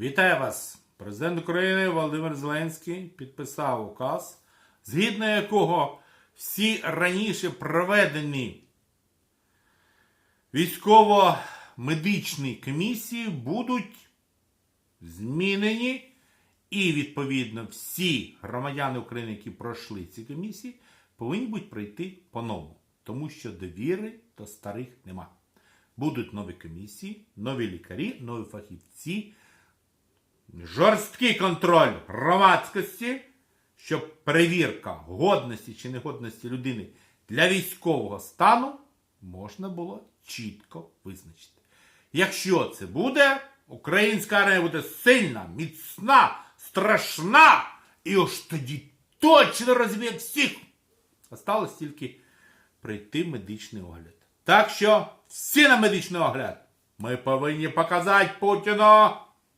Вітаю вас! Президент України Володимир Зеленський підписав указ, згідно якого всі раніше проведені військово-медичні комісії будуть змінені, і, відповідно, всі громадяни України, які пройшли ці комісії, повинні будуть пройти по-новому, тому що довіри до старих нема. Будуть нові комісії, нові лікарі, нові фахівці, жорсткий контроль громадськості, щоб перевірка годності чи негодності людини для військового стану можна було чітко визначити. Якщо це буде, українська армія буде сильна, міцна, страшна, і ось тоді точно розб'є всіх. Осталось тільки прийти медичний огляд. Так що всі на медичний огляд. Ми повинні показати Путіну,